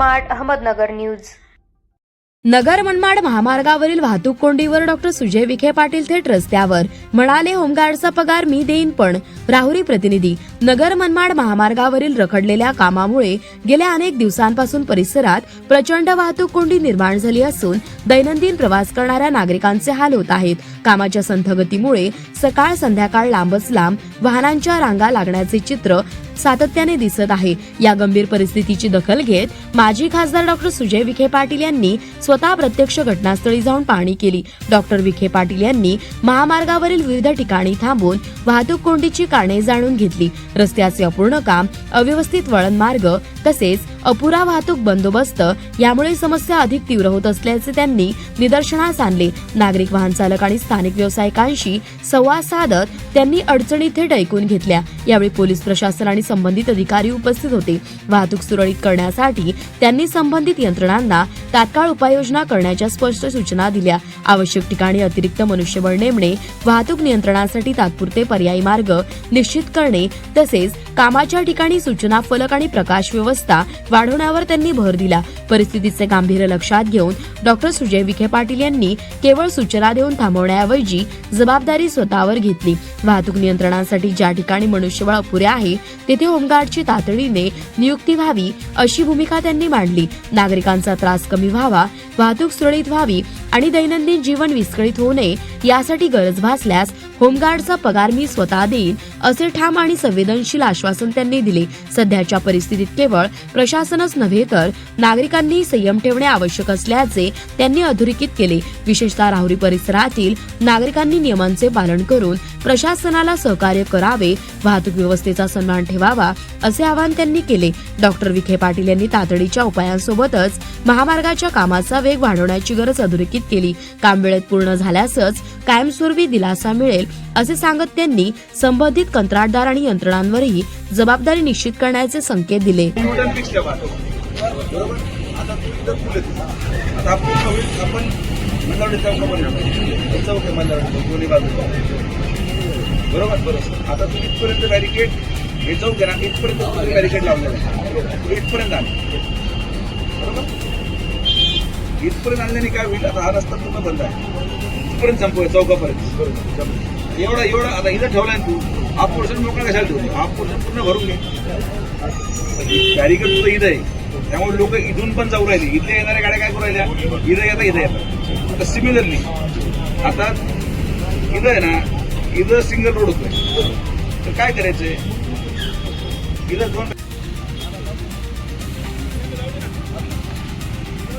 Manmad Ahmednagar news. Nagar Manmad महामार्गावरील वाहतूक कोंडीवर डॉक्टर सुजय विखे पाटील थेट रस्त्यावर. म्हणाले होमगार्डचा पगार मी देईन पण राहुरी प्रतिनिधी नगर मनमाड महामार्गावरील रखडलेल्या कामामुळे गेल्या अनेक दिवसांपासून परिसरात प्रचंड वाहतूक कोंडी निर्माण झाली असून दैनंदिन प्रवास करणाऱ्या नागरिकांचे हाल होत आहेत. कामाच्या संथगतीमुळे सकाळ संध्याकाळ लांबच लांब वाहनांच्या रांगा लागण्याचे चित्र सातत्याने दिसत आहे. या गंभीर परिस्थितीची दखल घेत माजी खासदार डॉक्टर सुजय विखे पाटील यांनी स्वतः प्रत्यक्ष घटनास्थळी जाऊन पाहणी केली. डॉक्टर विखे पाटील यांनी महामार्गावरील विविध ठिकाणी थांबून वाहतूक कोंडीची कारणे जाणून घेतली. रस्त्याचे अपूर्ण काम अव्यवस्थित वळण मार्ग तसेच अपुरा वाहतूक बंदोबस्त यामुळे समस्या अधिक तीव्र होत असल्याचे त्यांनी निदर्शनास आणले. नागरिक वाहन चालक आणि स्थानिक व्यावसायिकांशी संवाद साधत त्यांनी अडचणी थेट ऐकून घेतल्या. यावेळी पोलीस प्रशासन आणि संबंधित अधिकारी उपस्थित होते. वाहतूक सुरळीत करण्यासाठी त्यांनी संबंधित यंत्रणांना तात्काळ उपाययोजना करण्याच्या स्पष्ट सूचना दिल्या. आवश्यक ठिकाणी अतिरिक्त मनुष्यबळ नेमणे वाहतूक नियंत्रणासाठी तात्पुरते पर्यायी मार्ग निश्चित करणे तसेच कामाच्या ठिकाणी सूचना फलक आणि प्रकाश व्यवस्था वाढवण्यावर त्यांनी भर दिला. परिस्थितीचे गांभीर्य लक्षात घेऊन डॉक्टर सुजय विखे पाटील यांनी केवळ सूचना देऊन थांबवण्याऐवजी जबाबदारी स्वतःवर घेतली. वाहतूक नियंत्रणासाठी ज्या ठिकाणी मनुष्यबळ अपुरे आहे तेथे होमगार्डची तातडीने नियुक्ती व्हावी अशी भूमिका त्यांनी मांडली. नागरिकांचा त्रास कमी व्हावा वाहतूक सुरळीत व्हावी आणि दैनंदिन जीवन विस्कळीत होऊ नये यासाठी गरज भासल्यास होमगार्डचा पगार मी स्वतः देईन असे ठाम आणि संवेदनशील आश्वासन त्यांनी दिले. सध्याच्या परिस्थितीत केवळ प्रशासनच नव्हे तर नागरिकांनी संयम ठेवणे आवश्यक असल्याचे त्यांनी अधोरेखित केले. विशेषतः राहुरी परिसरातील नागरिकांनी नियमांचे पालन करून प्रशासनाला सहकार्य करावे वाहतूक व्यवस्थेचा सन्मान ठेवावा असे आवाहन त्यांनी केले. डॉक्टर विखे पाटील यांनी तातडीच्या उपायांसोबतच महामार्गाच्या कामाचा वेग वाढवण्याची गरज अधोरेखित केली. काम वेळेत पूर्ण झाल्यासच कायमस्वरूपी दिलासा मिळेल असे सांगत त्यांनी संबंधित कंत्राटदार आणि यंत्रणांवरही जबाबदारी निश्चित करण्याचे संकेत दिले. बरोबर बरोबर. आता तुम्ही इथपर्यंत बॅरिकेड हे चौक आहे ना इथपर्यंत बॅरिकेड लावलेलं आहे. इथपर्यंत आण बरोबर? इथपर्यंत आणल्याने काय होईल? आता हा रस्ता पूर्ण बंद आहे. इथपर्यंत संपवूया चौकापर्यंत. एवढा एवढा आता इथं ठेवलाय ना तू हा पोर्शन मोकळा कशाला ठेवतो हा पोर्शन पूर्ण भरून घे. म्हणजे बॅरिकेड सुद्धा इथं आहे. त्यामुळे लोक इथून पण जाऊ राहिले. इथल्या येणाऱ्या गाड्या काय करू राहिल्या? इथं येता इथं येतात आता सिमिलरली आता इथं आहे ना इथं सिंगल रोड होतोय. तर काय करायचंय? इथं दोन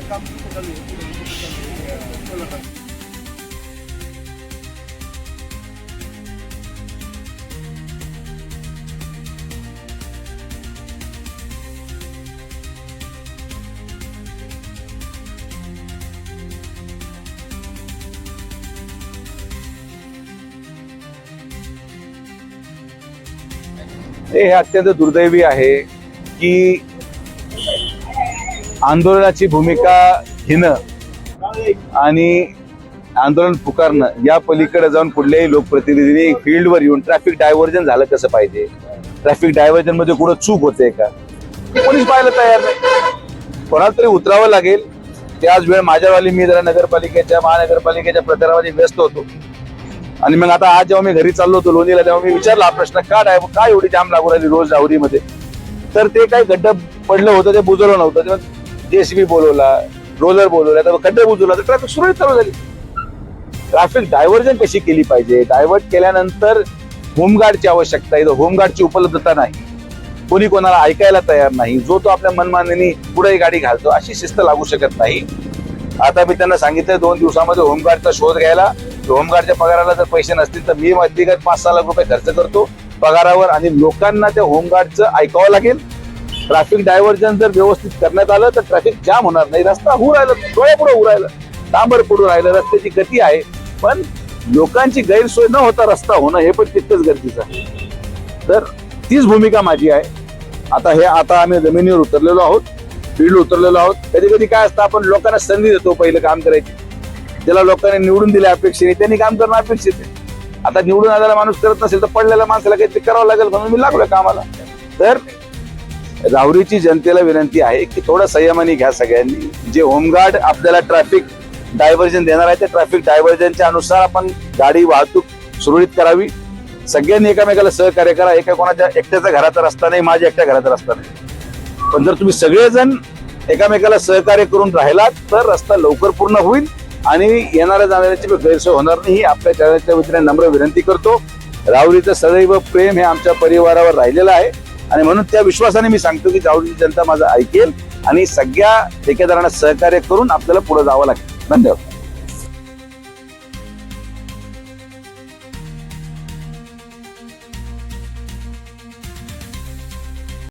आता काम चालू आहे हे अत्यंत दुर्दैवी आहे की आंदोलनाची भूमिका घेणं आणि आंदोलन पुकारणं या पलीकडे जाऊन कुठल्याही लोकप्रतिनिधींनी फील्डवर येऊन ट्रॅफिक डायव्हर्जन झालं कसं पाहिजे? ट्रॅफिक डायव्हर्जनमध्ये कुठं चूक होते का? हे कोणीच पाहायला तयार नाही. कोणाला तरी उतरावं लागेल. त्याच वेळ माझ्यावाली मी जरा नगरपालिकेच्या महानगरपालिकेच्या प्रचारामध्ये व्यस्त होतो. आणि मग आता आज जेव्हा मी घरी चाललो होतो लोणीला तेव्हा मी विचारला हा प्रश्न का डाय काय एवढी जाम लागू राहिली रोज राहुरीमध्ये? तर ते काय गड्डं पडलं होतं ते बुजवलं नव्हतं. तेव्हा जेसीबी बोलवला रोलर बोलवला तर खड्डे बुजवला तर ट्रॅफिक सुरळीत चालू झाली. ट्रॅफिक डायव्हर्जन कशी केली पाहिजे? डायव्हर्ट केल्यानंतर होमगार्डची आवश्यकता आहे. होमगार्डची उपलब्धता नाही. कोणी कोणाला ऐकायला तयार नाही. जो तो आपल्या मनमानीने पुढे गाडी घालतो अशी शिस्त लागू शकत नाही. आता मी त्यांना सांगितलं दोन दिवसामध्ये होमगार्डचा शोध घ्यायला. होमगार्डच्या पगाराला जर पैसे नसतील तर मी व्यक्तिगत पाच सहा लाख रुपये खर्च करतो पगारावर आणि लोकांना त्या होमगार्डचं ऐकावं लागेल. ट्रॅफिक डायव्हर्जन जर व्यवस्थित करण्यात आलं तर ट्रॅफिक जाम होणार नाही. रस्ता होऊ राहिला डोळे पुढे होऊ राहिलं. डांबर पडून राहिलं रस्त्याची गती आहे. पण लोकांची गैरसोय न होता रस्ता होणं हे पण तितकंच गरजेचं आहे. तर तीच भूमिका माझी आहे. आता हे आता आम्ही जमिनीवर उतरलेलो आहोत फील्ड उतरलेलो आहोत. कधी कधी काय असतं आपण लोकांना संधी देतो पहिलं काम करायची. ज्याला लोकांनी निवडून दिल्या अपेक्षेने त्यांनी काम करणं अपेक्षित आहे. आता निवडून आलेला माणूस करत नसेल तर पडलेल्या माणसाला काहीतरी करावं लागेल म्हणून मी लागलोय कामाला. तर राहुरीची जनतेला विनंती आहे की थोडं संयमाने घ्या सगळ्यांनी. जे होमगार्ड आपल्याला ट्रॅफिक डायव्हर्जन देणार आहे त्या ट्रॅफिक डायव्हर्जनच्या अनुसार आपण गाडी वाहतूक सुरळीत करावी. सगळ्यांनी एकामेकाला सहकार्य करा. एका कोणाच्या एकट्याचा घराचा रस्ता नाही माझ्या एकट्या घराचा रस्ता नाही. पण जर तुम्ही सगळेजण एकामेकाला सहकार्य करून राहिलात तर रस्ता लवकर पूर्ण होईल आणि येणाऱ्या जाणाऱ्याची गैरसोय होणार नाही. ही आपल्या चॅनलच्या वतीने नम्र विनंती करतो. राहुरीचं सदैव प्रेम हे आमच्या परिवारावर राहिलेलं आहे. आणि म्हणून त्या विश्वासाने मी सांगतो की राहुरीची जनता माझं ऐकेल आणि सगळ्या ठेकेदारांना सहकार्य करून आपल्याला पुढे जावं लागेल. धन्यवाद.